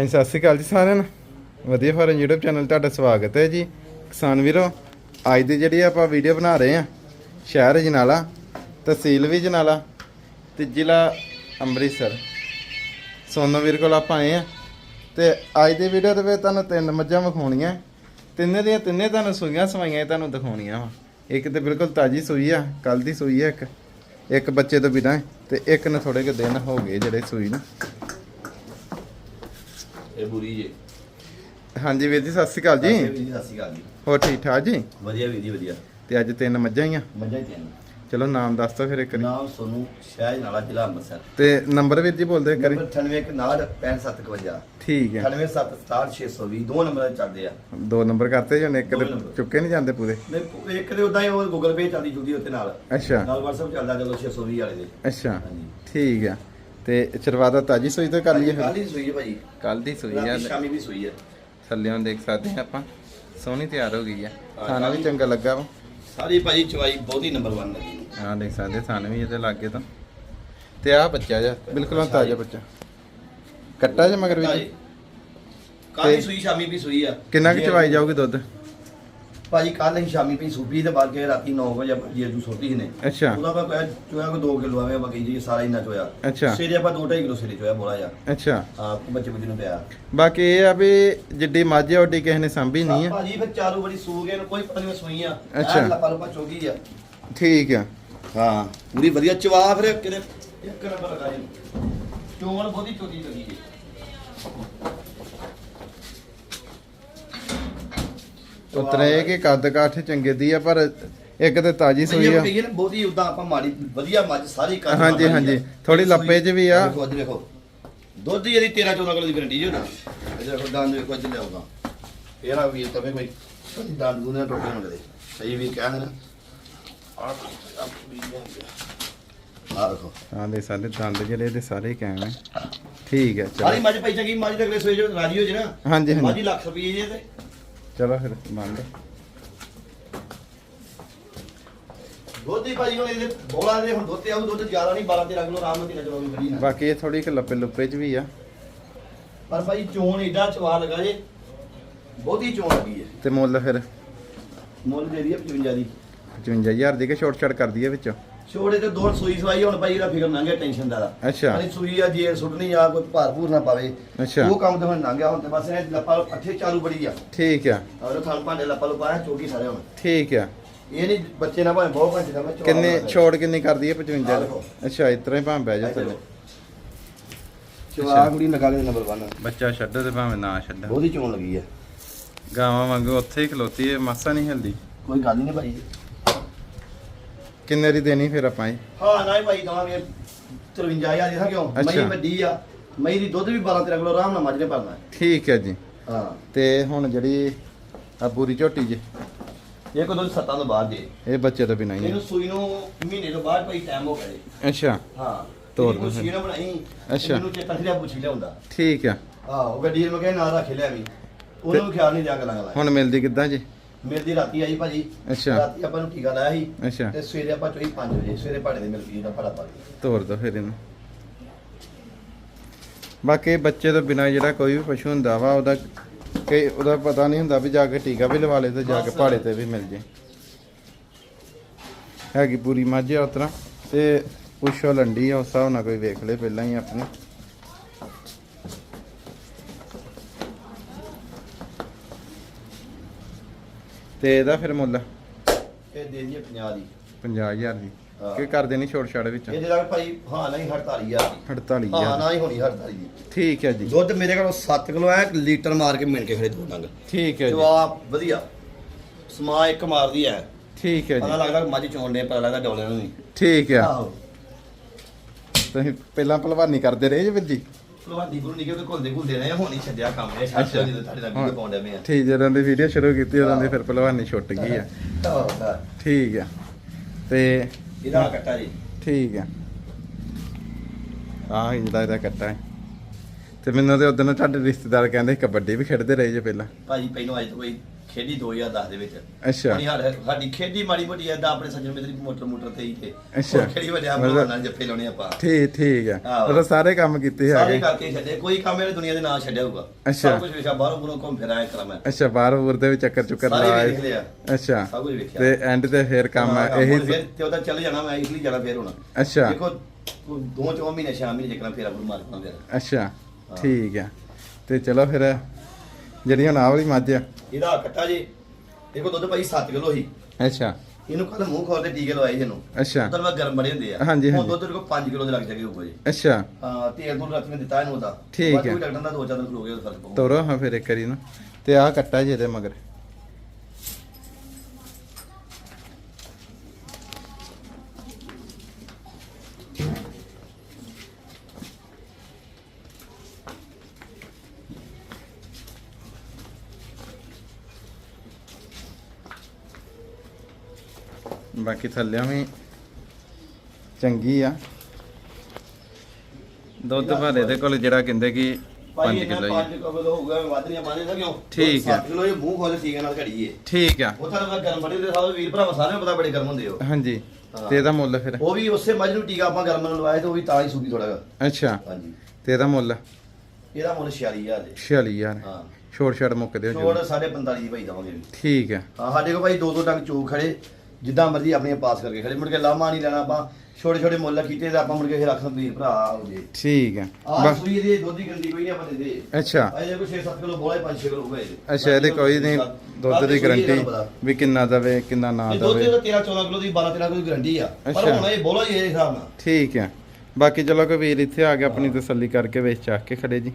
ਹਾਂਜੀ ਸਤਿ ਸ਼੍ਰੀ ਅਕਾਲ ਜੀ ਸਾਰਿਆਂ ਨੂੰ। ਵਧੀਆ ਫਾਰਮ YouTube ਚੈਨਲ ਤੁਹਾਡਾ ਸਵਾਗਤ ਹੈ ਜੀ। ਕਿਸਾਨ ਵੀਰੋ ਅੱਜ ਦੀ ਜਿਹੜੀ ਆਪਾਂ ਵੀਡੀਓ ਬਣਾ ਰਹੇ ਆ ਸ਼ਹਿਰ ਜਨਾਲਾ ਤਹਿਸੀਲ ਵੀ ਜਨਾਲਾ ਤੇ ਜ਼ਿਲ੍ਹਾ ਅੰਮ੍ਰਿਤਸਰ। ਸੋਨੋ ਵੀਰ ਕੋਲ ਆਪਾਂ ਆਏ ਆ ਤੇ ਅੱਜ ਦੀ ਵੀਡੀਓ ਦੇ ਵਿੱਚ ਤੁਹਾਨੂੰ ਤਿੰਨ ਮੱਝਾਂ ਵਿਖਾਉਣੀਆਂ। ਤਿੰਨੇ ਦੀਆਂ ਤਿੰਨੇ ਤੁਹਾਨੂੰ ਸੂਈਆਂ ਸਵਾਈਆਂ ਤੁਹਾਨੂੰ ਦਿਖਾਉਣੀਆਂ ਵਾ। ਇੱਕ ਤੇ ਬਿਲਕੁਲ ਤਾਜੀ ਸੂਈ ਆ ਕੱਲ ਦੀ ਸੂਈ ਆ ਇੱਕ। ਇੱਕ ਬੱਚੇ ਤੋਂ ਬਿਨਾਂ ਹੈ, ਤੇ ਇੱਕ ਨੇ ਥੋੜੇ ਕੁ ਦਿਨ ਹੋ ਗਏ ਜਿਹੜੇ ਸੂਈ ਨੂੰ। ਇਹ ਬੁਰੀ ਜੇ। ਹਾਂਜੀ ਵੀਰ ਜੀ ਸਤਿ ਸ਼੍ਰੀ ਅਕਾਲ ਜੀ। ਵੀਰ ਜੀ ਸਤਿ ਸ਼੍ਰੀ ਅਕਾਲ ਜੀ। ਹੋਰ ਠੀਕ ਠਾਕ ਜੀ? ਵਧੀਆ ਵੀਰ ਜੀ ਵਧੀਆ। ਤੇ ਅੱਜ ਤਿੰਨ ਮੱਝਾਂ ਹੀ ਆ? ਮੱਝਾਂ ਹੀ ਤਿੰਨ। ਚਲੋ ਨਾਮ ਦੱਸ ਦੋ ਫਿਰ ਇੱਕ ਵਾਰੀ। ਨਾਮ ਸੋਨੂੰ ਸ਼ਹਿਜ ਨਾਲਾ ਜ਼ਿਲ੍ਹਾ ਅੰਮ੍ਰਿਤਸਰ। ਤੇ ਨੰਬਰ ਵੀਰ ਜੀ ਬੋਲਦੇ ਇੱਕ ਵਾਰੀ। ਨੰਬਰ 98 ਠੀਕ ਹੈ। 98757 ਦੋ ਨੰਬਰ ਚੱਲਦੇ ਆ। ਦੋ ਨੰਬਰ ਕਰਤੇ ਜਾਂ ਇੱਕ ਦੋ। ਚੁੱਕੇ ਨਹੀਂ ਜਾਂਦੇ ਪੂਰੇ? ਨਹੀਂ ਇੱਕ ਦੇ ਉਦਾਂ ਹੀ ਉਹ ਗੂਗਲ ਪੇ ਚੱਲਦੀ ਜੁਲਦੀ ਉੱਤੇ ਨਾਲ। ਅੱਛਾ। ਨਾਲ WhatsApp ਚੱਲਦਾ ਜਦੋਂ 620 ਵਾਲੇ ਦੇ। ਅੱਛਾ। ਹਾਂਜੀ। ਠੀਕ ਆ ਤੇ ਚਰਵਾਦਾ ਤਾਜੀ ਸੂਈ ਤੋਂ ਕਰ ਲਈਏ ਕੱਲ ਫਿਰ? ਹੀ ਸੂਈ ਹੈ ਭਾਜੀ। ਕੱਲ ਦੀ ਸੂਈ ਆ। ਰਾਤੀ ਸ਼ਾਮੀ ਵੀ ਸੂਈ ਹੈ। ਥੱਲਿਓਂ ਦੇਖ ਸਕਦੇ ਆ ਆਪਾਂ। ਸੋਹਣੀ ਤਿਆਰ ਹੋ ਗਈ ਆ। ਹਾਂ, ਖਾਣਾ ਵੀ ਚੰਗਾ ਲੱਗਾ ਵਾ। ਸਾਰੀ ਭਾਜੀ ਚਵਾਈ ਬਹੁਤੀ ਨੰਬਰ 1 ਲੱਗੀ ਆ ਦੇਖ ਸਕਦੇ ਥਾਨ ਵੀ ਇਹਦੇ ਲਾਗੇ ਤਾਂ। ਤੇ ਆ ਬੱਚਾ ਜਾ ਬਿਲਕੁਲ ਤਾਜ਼ਾ ਬੱਚਾ। ਕੱਟਾ ਜਾਂ ਮਗਰ ਵੀ। ਕੱਲ ਹੀ ਤੇ- ਸੂਈ ਸ਼ਾਮੀ ਵੀ ਸੂਈ ਆ। ਕਿੰਨਾ ਕੁ ਚਵਾਈ ਜਾਊਗੀ ਦੁੱਧ? ਭਾਜੀ ਕੱਲ ਹੀ ਸ਼ਾਮੀ ਪਈ ਸੂਪੀ ਤੇ ਬਾਅਦ ਕੇ ਰਾਤੀ 9 ਵਜੇ ਜੀ ਜੂ ਸੋਤੀ ਸੀ ਨੇ। ਅੱਛਾ। ਉਹਦਾ ਆਪਾਂ ਕਹਿ ਚੋਇਆ ਕੋ 2 ਕਿਲੋ ਆਵੇ ਬਾਕੀ ਜੀ ਸਾਰਾ ਇੰਨਾ ਚੋਇਆ। ਅੱਛਾ। ਸਵੇਰੇ ਆਪਾਂ 2.5 ਕਿਲੋ ਸਵੇਰੇ ਚੋਇਆ ਬੋਲਾ ਜਾ ਅੱਛਾ। ਆ ਬੱਚੇ ਬੱਚੇ ਨੂੰ ਪਿਆ। ਬਾਕੀ ਇਹ ਆ ਵੀ ਜਿੱਡੀ ਮੱਝ ਓਡੀ ਕਿਸੇ ਨੇ ਸਾਂਭੀ ਨਹੀਂ ਆ। ਭਾਜੀ ਫਿਰ ਚਾਰੂ ਬੜੀ ਸੂ ਗਏ ਕੋਈ ਪਤਾ ਨਹੀਂ ਸੂਈ ਆ। ਅੱਛਾ। ਲੱਪਾ ਲੱਪਾ ਚੋਗੀ ਆ। ਠੀਕ ਆ। ਹਾਂ ਪੂਰੀ ਵਧੀਆ ਚਵਾ ਫਿਰ ਕਿਤੇ ਇੱਕ ਨੰਬਰ ਲਗਾ ਜੀ। ਚੋਣ ਬਹੁਤੀ ਚੋਦੀ ਲੱਗੀ ਜੀ। ਉਤਰੇ ਕਿ ਕੱਦ ਕਾਠ ਚੰਗੇ ਦੀ ਆ ਪਰ ਇੱਕ ਤੇ ਤਾਜੀ ਸੂਈ ਆ। ਕਹੀਏ ਨਾ ਬਹੁਤੀ ਉਦਾਂ ਆਪਾਂ ਮਾੜੀ ਵਧੀਆ ਮੱਝ ਸਾਰੀ ਕੱਦ ਹਾਂਜੀ, ਹਾਂਜੀ। ਥੋੜੀ ਲੱਪੇ 'ਚ ਵੀ ਆ। ਦੇਖੋ ਅੱਜ ਦੇਖੋ। ਦੁੱਧ ਦੀ ਇਹਦੀ 13 14 ਕਿਲੋ ਦੀ ਗਰੰਟੀ ਜੋ ਨਾ ਇਹ ਦੇਖੋ ਦੰਦ ਦੇਖੋ ਅੱਜ ਲਿਆਉਗਾ ਫੇਰ ਆ ਵੀ ਤਵੇ ਕੋਈ ਦੂਨੇ ਟੁੱਟੇ ਹੋਣ ਕਦੇ। ਸਹੀ ਵੀ ਕਹਿੰਦੇ ਨਾ। ਆ ਦੇਖੋ। ਹਾਂ ਦੇ ਸਾਡੇ ਦੰਦ ਜਿਹੜੇ ਇਹਦੇ ਸਾਰੇ ਕਾਇਮ ਹੈ ਠੀਕ ਹੈ ਸਾਰੀ ਚਲੋ ਮੱਝ ਪਈ ਚੰਗੀ ਮੱਝ ਦੇ ਅਗਲੇ ਸੋਏ ਜੋ ਰਾਜੀ ਹੋ ਜੇ ਨਾ। ਹਾਂਜੀ ਮੱਝ ਹਾਂਜੀ ਹੀ ਲੱਖ ਰੁਪਏ ਜੇ ਤੇ। ਚਲੋ ਫਿਰ ਮੰਨ ਲਓ ਦੁੱਧ ਹੀ ਭਾਈ ਹੁਣ ਇਹਦੇ ਬੋਲਾ ਦੇ ਹੁਣ ਦੁੱਧ ਤੇ ਆਉ ਦੁੱਧ ਜ਼ਿਆਦਾ ਨਹੀਂ 12 13 ਕਿਲੋ ਆਰਾਮ ਨਾਲ ਵੀ ਬੜੀ ਨਾ ਬਾਕੀ ਇਹ ਥੋੜੀ ਕਿ ਲੱਪੇ ਲੁੱਪੇ 'ਚ ਵੀ ਆ। ਪਰ ਭਾਈ ਚੋਣ ਏਡਾ ਚਵਾ ਲਗਾ ਜੇ ਬਹੁਤੀ ਚੋਣ ਲੱਗੀ ਹੈ ਤੇ ਮੁੱਲ ਫਿਰ? ਮੁੱਲ ਦੇ ਰਹੀ ਹੈ 55 ਦੀ 55000 ਦੀ ਕਿ ਛੋਟ ਛੜ ਕਰ ਦਈਏ ਵਿੱਚੋਂ? ਛੋੜੇ ਤੇ ਦੋ ਸੂਈ ਸਵਾਈ ਹੁਣ ਭਾਈ ਇਹਦਾ ਫਿਕਰ ਲੰਘਿਆ ਟੈਨਸ਼ਨ ਦਾ। ਅੱਛਾ। ਅਰੇ ਸੂਈ ਆ ਜੇ ਸੁੱਟਣੀ ਆ ਕੋਈ ਭਾਰ ਭੂਰ ਨਾ ਪਾਵੇ। ਅੱਛਾ। ਉਹ ਕੰਮ ਤੇ ਹੁਣ ਲੰਘਿਆ ਹੁਣ ਤੇ ਬਸ ਇਹ ਲੱਪਾ ਅੱਠੇ ਚਾਲੂ ਬੜੀ ਆ। ਠੀਕ ਆ। ਔਰ ਥਾਲ ਭਾਂਡੇ ਲੱਪਾ ਲੋ ਪਾਇਆ ਚੋਗੀ ਸਾਰੇ ਹੁਣ। ਠੀਕ ਆ। ਇਹ ਨਹੀਂ ਬੱਚੇ ਨਾ ਭਾਵੇਂ ਬਹੁਤ ਘੰਟੇ ਦਾ ਮੈਂ ਕਿੰਨੇ। ਛੋੜ ਕਿੰਨੀ ਕਰ ਦਈਏ 55 ਆਹ ਦੀ? ਦੇਖੋ। ਅੱਛਾ ਇਤਰਾ ਹੀ ਭਾਂ ਬਹਿ ਜਾ ਥੱਲੇ ਚਵਾ ਕੁੜੀ ਲਗਾ ਲੈ ਨੰਬਰ 1 ਬੱਚਾ ਛੱਡੋ ਤੇ ਭਾਵੇਂ ਨਾ ਛੱਡੋ। ਬਹੁਤੀ ਚੋਣ ਲੱਗੀ ਆ। ਗਾਵਾਂ ਵਾਂਗੂ ਉੱਥੇ ਹੀ ਖਲੋਤੀ ਹੈ ਮਾਸਾ ਨਹੀਂ ਹਿਲਦੀ। ਕੋਈ ਗੱਲ ਹੀ ਨਹੀਂ ਭਾਈ। ਕਿੰਨੇ ਦੀ ਦੇਣੀ ਫਿਰ ਆਪਾਂ ਇਹ ਹਾਂ ਨਾ ਹੀ ਭਾਈ ਦਵਾਂਗੇ 53000 ਦੀ ਕਿਉਂ? ਅੱਛਾ। ਮਈ ਵੱਡੀ ਆ ਮਈ ਦੀ ਦੁੱਧ ਵੀ 12 13 ਕਿਲੋ ਆਰਾਮ ਨਾਲ ਮੱਝ ਨੇ ਭਰਨਾ। ਹੈ। ਠੀਕ ਹੈ ਜੀ। ਹਾਂ। ਤੇ ਹੁਣ ਜਿਹੜੀ ਆ ਬੂਰੀ ਝੋਟੀ ਜੀ? ਇਹ ਕੋਈ ਦੁੱਧ ਸੱਤਾਂ ਤੋਂ ਬਾਅਦ ਦੇ। ਇਹ ਬੱਚੇ ਤੋਂ ਬਿਨਾਂ ਹੀ ਇਹਨੂੰ ਸੂਈ ਨੂੰ ਮਹੀਨੇ ਤੋਂ ਬਾਅਦ ਭਾਈ ਟਾਈਮ ਹੋ ਗਿਆ ਜੀ। ਅੱਛਾ। ਹਾਂ। ਤੋਰ ਤੋਰ ਨੂੰ ਸੀ ਨਾ ਬਣਾਈ ਅੱਛਾ। ਮੈਨੂੰ ਚੇਤਾ ਨਹੀਂ ਪੁੱਛੀ ਲਿਆਉਂਦਾ। ਠੀਕ ਆ। ਹਾਂ ਉਹ ਗੱਡੀ ਮੈਂ ਕਿਹਾ ਨਾ ਰੱਖ ਲਿਆ ਵੀ। ਉਹਨੂੰ ਵੀ ਖਿਆਲ ਨਹੀਂ ਜਾ ਗੱਲਾਂ ਗੱਲਾਂ ਹੁਣ ਮਿਲਦੀ ਕਿੱਦਾਂ ਜੀ? ਮੇਰੀ ਦੀ ਰਾਤੀ ਆਈ ਭਾਜੀ। ਅੱਛਾ। ਰਾਤੀ ਆਪਾਂ ਨੂੰ ਟੀਕਾ ਲਾਇਆ ਸੀ ਅੱਛਾ। ਤੇ ਸਵੇਰੇ ਆਪਾਂ ਚੋਈ 5 ਵਜੇ ਸਵੇਰੇ ਭਾੜੇ ਦੇ ਮਿਲ ਗਈ ਦਾ ਫੜਾ ਪਾ ਤੋਰ ਦੋ ਫਿਰ ਇਹਨੂੰ। ਬਾਕੀ ਬੱਚੇ ਤੋਂ ਬਿਨਾਂ ਜਿਹੜਾ ਕੋਈ ਵੀ ਪਸ਼ੂ ਹੁੰਦਾ ਵਾ ਉਹਦਾ ਕਿ ਉਹਦਾ ਪਤਾ ਨਹੀਂ ਹੁੰਦਾ ਵੀ ਜਾ ਕੇ ਟੀਕਾ ਵੀ ਲਵਾ ਲੇ ਤੇ ਜਾ ਕੇ ਬਸ। ਪਹਾੜੇ ਤੇ ਵੀ ਮਿਲ ਜੇ। ਹੈਗੀ ਪੂਰੀ ਮੱਝ ਉਤਰਾ। ਤੇ ਪੁੱਛੋ ਲੰਡੀ ਆ ਉਸ ਹਿਸਾਬ ਨਾਲ ਕੋਈ ਵੇਖ ਲੇ ਪਹਿਲਾਂ ਹੀ ਆਪਣੀ। ਤੇ ਇਹਦਾ ਫਿਰ ਮੁੱਲ? ਇਹ ਦੇ ਦਈਏ 50 ਦੀ। 50000 ਦੀ। ਹਾਂ। ਕੀ ਕਰ ਦੇਣੀ ਛੋੜ ਛਾੜ ਵਿੱਚ? ਇਹ ਜਿਹੜਾ ਭਾਈ ਹਾਂ ਨਹੀਂ 48000 ਦੀ। ਹਾਂ 48000 ਨਾ ਹੀ ਹੋਣੀ 48000 ਦੀ। ਠੀਕ ਹੈ ਜੀ। ਦੁੱਧ ਮੇਰੇ ਕੋਲ 7 ਕਿਲੋ ਹੈ ਲੀਟਰ ਮਾਰ ਕੇ ਮਿਣ ਕੇ ਖੜੇ ਦੋ ਡੰਗ ਠੀਕ ਹੈ ਜੀ। ਜਵਾਬ ਵਧੀਆ। ਸਮਾ ਇੱਕ ਮਾਰਦੀ ਹੈ। ਠੀਕ ਹੈ ਪਤਾ ਜੀ ਲੱਗਦਾ ਮੱਝ ਚੋਣ ਦੇ ਪਤਾ ਲੱਗਦਾ ਡੋਲਿਆਂ ਨੂੰ ਵੀ। ਠੀਕ ਆ ਆਹੋ। ਤੁਸੀਂ ਪਹਿਲਾਂ ਭਲਵਾਨੀ ਕਰਦੇ ਰਹੇ ਜੀ ਵੀਰ ਜੀ? ਭਲਵਾਨੀ ਗੁਰੂ ਨਿਕੇ ਉਹਦੇ ਘੁਲਦੇ ਘੁਲਦੇ ਰਹੇ ਹੁਣ ਹੀ ਛੱਡਿਆ ਕੰਮ ਇਹ ਛੱਡ ਅੱਛਾ। ਜਦੋਂ ਤੁਹਾਡੇ ਨਾਲ ਵੀਡੀਓ ਪਾਉਂਦੇ ਮੈਂ ਠੀਕ ਜਦੋਂ ਦੀ ਵੀਡੀਓ ਸ਼ੁਰੂ ਕੀਤੀ ਉਦੋਂ ਦੀ ਫਿਰ ਭਲਵਾਨੀ ਛੁੱਟ ਗਈ ਆ। ਠੀਕ ਆ। ਤੇ ਇਹਦਾ ਕੱਟਾ ਜੀ। ਠੀਕ ਆ। ਆਹ ਜਿਹੜਾ ਇਹਦਾ ਕੱਟਾ ਹੈ। ਤੇ ਮੈਨੂੰ ਤੇ ਉਦੋਂ ਤੁਹਾਡੇ ਰਿਸ਼ਤੇਦਾਰ ਕਹਿੰਦੇ ਸੀ ਕਬੱਡੀ ਵੀ ਖੇਡਦੇ ਰਹੇ ਜੇ ਪਹਿਲਾਂ। ਭਾਜੀ ਪਹਿਲੋਂ ਅੱਜ ਤੋਂ ਕੋਈ ਖੇਡੀ 2010 ਦੇ ਵਿੱਚ। ਅੱਛਾ। ਬੜੀ ਹਾਲ ਹੈ ਸਾਡੀ ਖੇਡੀ ਮਾੜੀ ਮੋਟੀ ਐਦਾਂ ਆਪਣੇ ਸੱਜਣ ਮਿੱਤਰੀ ਮੋਟਰ ਮੋਟਰ ਤੇ ਹੀ ਤੇ। ਅੱਛਾ। ਖੇਡੀ ਵਜਾ ਨਾਲ ਜੱਫੇ ਲਾਉਣੇ ਆਪਾਂ। ਠੀਕ ਠੀਕ ਆ। ਆਹੋ। ਮਤਲਬ ਸਾਰੇ ਕੰਮ ਕੀਤੇ ਸਾਰੇ ਹੈਗੇ ਕਰਕੇ ਛੱਡੇ। ਕੋਈ ਕੰਮ ਇਹਨੇ ਦੁਨੀਆ ਦੇ ਨਾਂ ਛੱਡਿਆ ਹੋਊਗਾ ਅੱਛਾ। ਸਭ ਕੁਝ ਵੇਖਿਆ ਬਾਹਰੋਂ ਬੁਰੋਂ ਘੁੰਮ ਫਿਰ ਆਇਆ ਕਰਾਂ ਮੈਂ। ਅੱਛਾ ਬਾਹਰ ਬੂਰ ਦੇ ਵੀ ਚੱਕਰ ਚੁੱਕਰ ਸਾਰੇ ਲਿਆ। ਅੱਛਾ। ਸਭ ਕੁਝ ਵੇਖਿਆ। ਤੇ ਐਂਡ ਤੇ ਫੇਰ ਕੰਮ ਹਾਂ, ਇਹੀ ਫਿਰ ਤੇ ਉਹਦਾ ਚੱਲ ਜਾਣਾ ਮੈਂ ਇਸ ਲਈ ਜਾਣਾ ਫੇਰ ਹੁਣ। ਅੱਛਾ। ਦੇਖੋ ਦੋ ਚੋ ਮਹੀਨੇ ਛੇ ਮਹੀਨੇ ਜਿਕਣਾ ਫੇਰ ਆਪੂ ਮਾਰ ਪਾਉਂਦੇ ਅੱਛਾ। ਠੀਕ ਆ। ਤੇ ਚਲੋ ਫਿਰ ਜਿਹੜੀ ਹੁਣ ਆਹ ਵਾਲੀ ਮੱਝ ਆ। ਇਹਦਾ ਕੱਟਾ ਜੀ। ਦੇਖੋ ਦੁੱਧ ਭਾਈ 7 ਕਿਲੋ ਸੀ। ਅੱਛਾ। ਇਹਨੂੰ ਕੱਲ ਮੂੰਹ ਖੋਲ ਕੇ ਟੀਕੇ ਲਵਾਏ ਸੀ ਇਹਨੂੰ। ਅੱਛਾ। ਉਧਰ ਮੈਂ ਗਰਮ ਬੜੇ ਹੁੰਦੇ ਆ। ਹਾਂਜੀ, ਹੁਣ ਹਾਂਜੀ। ਦੁੱਧ ਕੋ 5 ਕਿਲੋ ਦੇ ਲੱਗ ਜਾਗੇ ਹੋਊਗਾ ਜੀ ਅੱਛਾ। ਹਾਂ ਤੇਲ ਤੋਂ ਰਾਤ ਨੇ ਦਿੱਤਾ ਇਹਨੂੰ ਉਹਦਾ। ਠੀਕ ਬਾਕੀ ਹੈ। ਕੋਈ ਡਾਕਟਰ ਦਾ ਦੋ ਚਾਰ ਦਿਨ ਖਲੋ ਗਿਆ ਉਹਦਾ ਫ਼ਰਕ ਪਊਗਾ ਤੋਰੋ ਹਾਂ ਫਿਰ ਇੱਕ ਵਾਰੀ ਨਾ ਤੇ ਆਹ ਕੱਟਾ ਜੀ ਇਹਦੇ ਮਗਰ। ਬਾਕੀ ਥੱਲਿਆਂ ਵੀ ਚੰਗੀ ਆ। ਦੁੱਧ ਭਾਰੇ ਦੇ ਕੋਲ ਜਿਹੜਾ ਕਹਿੰਦੇ ਕਿ 5 ਭਾਈ ਕਿਲੋ ਹੀ 5 ਕਿਲੋ ਹੋ ਗਿਆ ਵੱਧ ਨਹੀਂ ਪਾਣੇ ਦਾ ਕਿਉਂ? ਠੀਕ ਹੈ। 7 ਕਿਲੋ ਇਹ ਮੂੰਹ ਖੋਲ ਕੇ ਟੀਕੇ ਨਾਲ ਘੜੀ ਏ ਠੀਕ ਆ। ਉਹ ਤਾਂ ਮੈਂ ਗਰਮ ਬੜੇ ਦੇ ਸਾਰੇ ਵੀਰ ਭਰਾ ਸਾਰਿਆਂ ਨੂੰ ਪਤਾ ਬੜੇ ਗਰਮ ਹੁੰਦੇ ਹੋ ਹਾਂਜੀ ਹਾਂ। ਤੇ ਇਹਦਾ ਮੁੱਲ ਫਿਰ? ਉਹ ਵੀ ਉਸੇ ਮੱਝ ਨੂੰ ਟੀਕਾ ਆਪਾਂ ਗਰਮ ਨਾਲ ਲਵਾਇਆ ਤੇ ਉਹ ਵੀ ਤਾਂ ਹੀ ਸੂਗੀ ਥੋੜਾ ਜਿਹਾ। ਅੱਛਾ। ਹਾਂਜੀ। ਤੇ ਇਹਦਾ ਮੁੱਲ? ਇਹਦਾ ਮੁੱਲ 46000 ਦੇ। 46000 ਹਾਂ। ਛੋੜ ਛੜ ਮੁੱਕ ਦਿਓ ਛੋੜ ਜੀ 45 ਦੀ ਭਾਈ ਦਵਾਂਗੇ। ਠੀਕ ਆ। ਹਾਂ ਸਾਡੇ ਕੋਲ ਭਾਈ ਦੋ ਦੋ ਟੰਗ ਚੋਕ ਖੜੇ। ਜਿੱਦਾਂ ਮਰਜ਼ੀ ਆਪਣੀਆਂ ਪਾਸ ਕਰਕੇ ਖੜੇ। ਮੁੜ ਕੇ ਲਾਮਾ ਨਹੀਂ ਲੈਣਾ ਆਪਾਂ। ਛੋਟੇ ਛੋਟੇ ਮੁੱਲ ਕੀਤੇ ਤੇ ਆਪਾਂ ਮੁੜ ਕੇ ਰੱਖ ਵੀਰ ਭਰਾ ਹੋ ਜੇ ਠੀਕ ਆਹ ਬਸ। ਸੂਈ ਦੀ ਦੁੱਧ ਦੀ ਗੰਦੀ ਕੋਈ ਨਹੀਂ ਆਪਾਂ ਦਿੰਦੇ ਅੱਛਾ। ਅਜੇ ਕੋਈ 6-7 ਕਿਲੋ ਬੋਲਾ 5-6 ਕਿਲੋ ਹੋਵੇ। ਅੱਛਾ ਇਹਦੇ ਕੋਈ ਨਹੀਂ। ਦੁੱਧ ਦੀ ਗਰੰਟੀ ਵੀ ਕਿੰਨਾ ਦਵੇ ਕਿੰਨਾ ਨਾ ਦੁੱਧ ਦਵੇ। ਦਾ 13-14 ਕਿਲੋ ਦੀ 12-13 ਕਿਲੋ ਦੀ ਗਰੰਟੀ ਆ। ਪਰ ਅੱਛਾ। ਹੁਣ ਇਹ ਬੋਲਾ ਹੀ ਇਹ ਹਿਸਾਬ ਨਾਲ। ਠੀਕ ਆ ਬਾਕੀ ਚਲੋ ਕੋਈ ਵੀਰ ਇੱਥੇ ਆ ਕੇ ਆਪਣੀ ਤਸੱਲੀ ਕਰਕੇ ਵੇਚ ਚੱਕ ਕੇ ਖੜੇ ਜੀ।